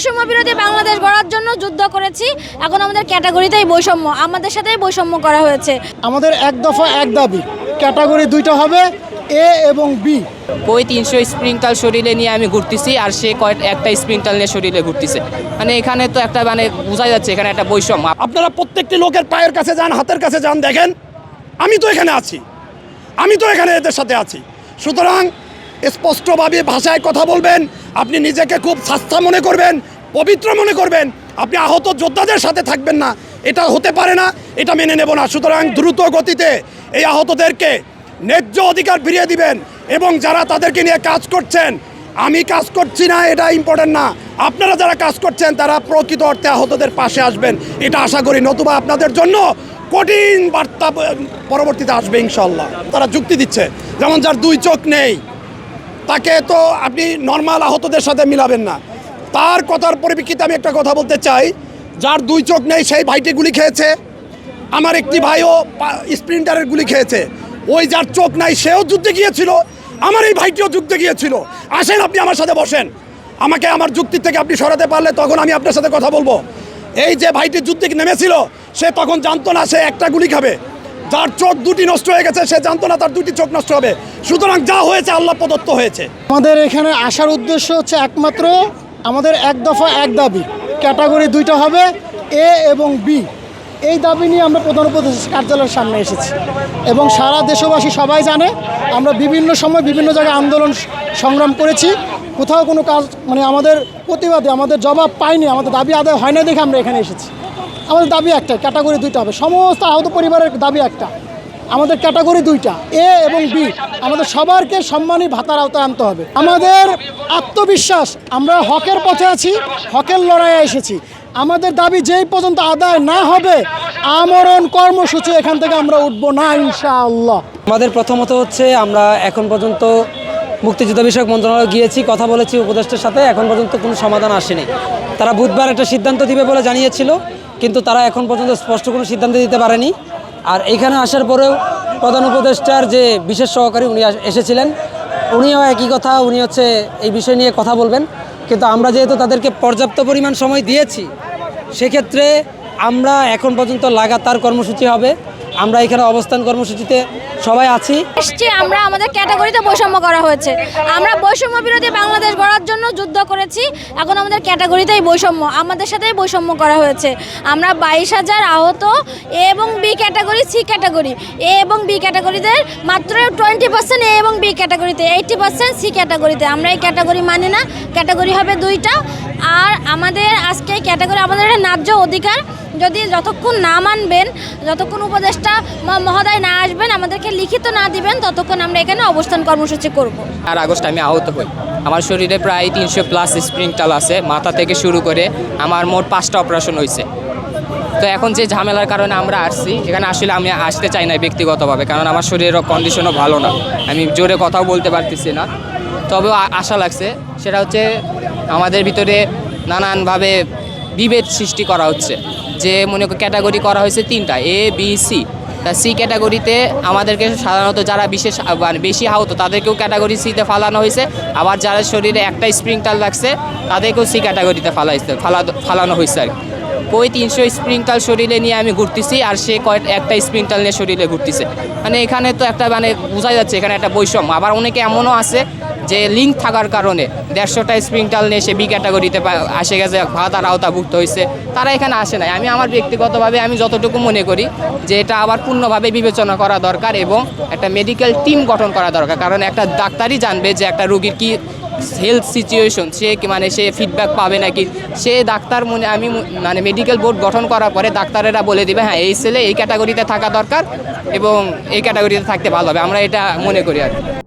বৈষম্য বিরোধী বাংলাদেশ গড়ার জন্য যুদ্ধ করেছি। এখন আমাদের ক্যাটাগরিতেই বৈষম্য। আমাদের সাথেই বৈষম্য করা হয়েছে। আমাদের এক দফা এক দাবি। ক্যাটাগরি দুইটা হবে এ এবং বি। কই তিনশো স্প্রিংটাল শরীরে নিয়ে আমি ঘুরতেছি আর সে কয়েক একটা স্প্রিংটাল নিয়ে শরীরে ঘুরতেছে। মানে এখানে তো একটা মানে বোঝা যাচ্ছে এখানে একটা বৈষম্য। আপনারা প্রত্যেকটি লোকের পায়ের কাছে যান হাতের কাছে যান দেখেন আমি তো এখানে আছি। আমি তো এখানে এদের সাথে আছি। সুতরাং স্পষ্টভাবে ভাষায় কথা বলবেন, আপনি নিজেকে খুব সাস্থা মনে করবেন, পবিত্র মনে করবেন, আপনি আহত যোদ্ধাদের সাথে থাকবেন না, এটা হতে পারে না, এটা মেনে নেব না। সুতরাং দ্রুত গতিতে এই আহতদেরকে ন্যায্য অধিকার ফিরিয়ে দিবেন এবং যারা তাদেরকে নিয়ে কাজ করছেন, আমি কাজ করছি না, এটা ইম্পর্টেন্ট না। আপনারা যারা কাজ করছেন, তারা প্রকৃত অর্থে আহতদের পাশে আসবেন। এটা আশা করি নতুবা আপনাদের জন্য কঠিন বার্তা পরবর্তীতে আসবে ইনশাল্লাহ তারা যুক্তি দিচ্ছে, যেমন যার দুই চোখ নেই তাকে তো আপনি নর্মাল আহতদের সাথে মিলাবেন না। তার কথার পরিপ্রেক্ষিতে আমি একটা কথা বলতে চাই। যার দুই চোখ নেই, সেই ভাইটি গুলি খেয়েছে। আমার একটি ভাইও স্প্রিন্টারের গুলি খেয়েছে। ওই যার চোখ নাই, সেও যুদ্ধে গিয়েছিল। আমার এই ভাইটিও যুদ্ধে গিয়েছিল। আসেন আপনি আমার সাথে বসেন। আমাকে আমার যুক্তি থেকে আপনি সরাতে পারলে তখন আমি আপনার সাথে কথা বলব। এই যে ভাইটি যুদ্ধে নেমেছিল, সে তখন জানতো না সে একটা গুলি খাবে। যার চোখ দুটি নষ্ট হয়ে গেছে, সে জানতো না তার দুটি চোখ নষ্ট হবে। সুতরাং যা হয়েছে আল্লাহ প্রদত্ত হয়েছে। আমাদের এখানে আসার উদ্দেশ্য হচ্ছে একমাত্র আমাদের এক দফা, এক দাবি। ক্যাটাগরি দুইটা হবে, এ এবং বি। এই দাবি নিয়ে আমরা প্রধান উপদেশ কার্যালয়ের সামনে এসেছি। এবং সারা দেশবাসী সবাই জানে, আমরা বিভিন্ন সময় বিভিন্ন জায়গায় আন্দোলন সংগ্রাম করেছি। কোথাও কোনো কাজ মানে আমাদের প্রতিবাদে, আমাদের জবাব পাইনি, আমাদের দাবি আদায় হয় না দেখে আমরা এখানে এসেছি। আমাদের দাবি একটা, ক্যাটাগরি দুইটা হবে। সমস্ত আহত পরিবারের দাবি একটা। আমাদের ক্যাটাগরি দুইটা, এ এবং বি। আমাদের সবারকে সম্মানী ভাতার আওতায় আনতে হবে। আমাদের আত্মবিশ্বাস, আমরা হকের পথে আছি, হকের লড়াইয়ে এসেছি। আমাদের দাবি যেই পর্যন্ত আদায় না হবে, আমরণ কর্মসূচি এখান থেকে আমরা উঠবো না, ইনশাআল্লাহ। আমাদের প্রথমত হচ্ছে আমরা এখন পর্যন্ত মুক্তিযুদ্ধ বিষয়ক মন্ত্রণালয় গিয়েছি, কথা বলেছি উপদেষ্টার সাথে, এখন পর্যন্ত কোনো সমাধান আসেনি। তারা বুধবার একটা সিদ্ধান্ত দিবে বলে জানিয়েছিল, কিন্তু তারা এখন পর্যন্ত স্পষ্ট কোনো সিদ্ধান্ত দিতে পারেনি। আর এইখানে আসার পরেও প্রধান উপদেষ্টার যে বিশেষ সহকারী উনি এসেছিলেন, উনিও একই কথা, উনি হচ্ছে এই বিষয় নিয়ে কথা বলবেন। কিন্তু আমরা যেহেতু তাদেরকে পর্যাপ্ত পরিমাণ সময় দিয়েছি, সেক্ষেত্রে আমরা এখন পর্যন্ত লাগাতার কর্মসূচি হবে। আমরা এখানে অবস্থান কর্মসূচিতে সবাই আছি। এসছি, আমরা আমাদের ক্যাটাগরিতে বৈষম্য করা হয়েছে। আমরা বৈষম্য বিরোধী বাংলাদেশ গড়ার জন্য যুদ্ধ করেছি, এখন আমাদের ক্যাটাগরিতেই বৈষম্য, আমাদের সাথেই বৈষম্য করা হয়েছে। আমরা বাইশ হাজার আহত এ এবং B category, C category. A এবং বি ক্যাটাগরিতে মাত্র টোয়েন্টি পার্সেন্ট এ এবং বি ক্যাটাগরিতে, এইটটি পার্সেন্ট সি ক্যাটাগরিতে। আমরা এই ক্যাটাগরি মানি না, ক্যাটাগরি হবে দুইটা। আর আমাদের আজকে ক্যাটাগরি আমাদের একটা ন্যায্য অধিকার যদি যতক্ষণ না মানবেন, যতক্ষণ উপদেষ্টা মহোদয় না আসবেন, আমাদেরকে লিখিত না দিবেন, ততক্ষণ আমরা এখানে অবস্থান কর্মসূচি করব। আর আগস্ট আমি আহত হই। আমার শরীরে প্রায় তিনশো প্লাস স্প্রিংটাল আছে, মাথা থেকে শুরু করে আমার মোট পাঁচটা অপারেশন হয়েছে তো এখন যে ঝামেলার কারণে আমরা আসছি, এখানে আসলে আমি আসতে চাই না ব্যক্তিগতভাবে, কারণ আমার শরীরের কন্ডিশনও ভালো না। আমি জোরে কথাও বলতে পারতেছি না। তবেও আশা লাগছে, সেটা হচ্ছে আমাদের ভিতরে নানানভাবে বিভেদ সৃষ্টি করা হচ্ছে। যে মনে ক্যাটাগরি করা হয়েছে তিনটা এ বি সি তা সি ক্যাটাগরিতে আমাদেরকে সাধারণত যারা বিশেষ মানে বেশি আহত, তাদেরকেও ক্যাটাগরি সিতে ফালানো হয়েছে। আবার যারা শরীরে একটা স্প্রিংটাল লাগছে তাদেরকেও সি ক্যাটাগরিতে ফালাইছে ফালা ফালানো হয়েছে আর কই তিনশো স্প্রিংটাল শরীরে নিয়ে আমি ঘুরতেছি, আর সে কয়েক, একটা স্প্রিংটাল নিয়ে শরীরে ঘুরতেছে। মানে এখানে তো একটা মানে বোঝা যাচ্ছে, এখানে একটা বৈষম্য। আবার অনেকে এমনও আছে যে লিঙ্ক থাকার কারণে দেড়শোটা স্প্রিংটাল নিয়ে সে বি ক্যাটাগরিতে আসে গেছে ভাতার আওতাভুক্ত হয়েছে। তারা এখানে আসে নাই। আমি আমার ব্যক্তিগতভাবে আমি যতটুকু মনে করি যে এটা আবার পূর্ণভাবে বিবেচনা করা দরকার এবং একটা মেডিকেল টিম গঠন করা দরকার। কারণ একটা ডাক্তারই জানবে যে একটা রুগীর কি হেলথ সিচুয়েশন সে মানে সে ফিডব্যাক পাবে নাকি। সে ডাক্তার মনে আমি মানে মেডিকেল বোর্ড গঠন করার পরে ডাক্তারেরা বলে দিবে হ্যাঁ এই ছেলে এই ক্যাটাগরিতে থাকা দরকার এবং এই ক্যাটাগরিতে থাকতে ভালো হবে। আমরা এটা মনে করি আর কি।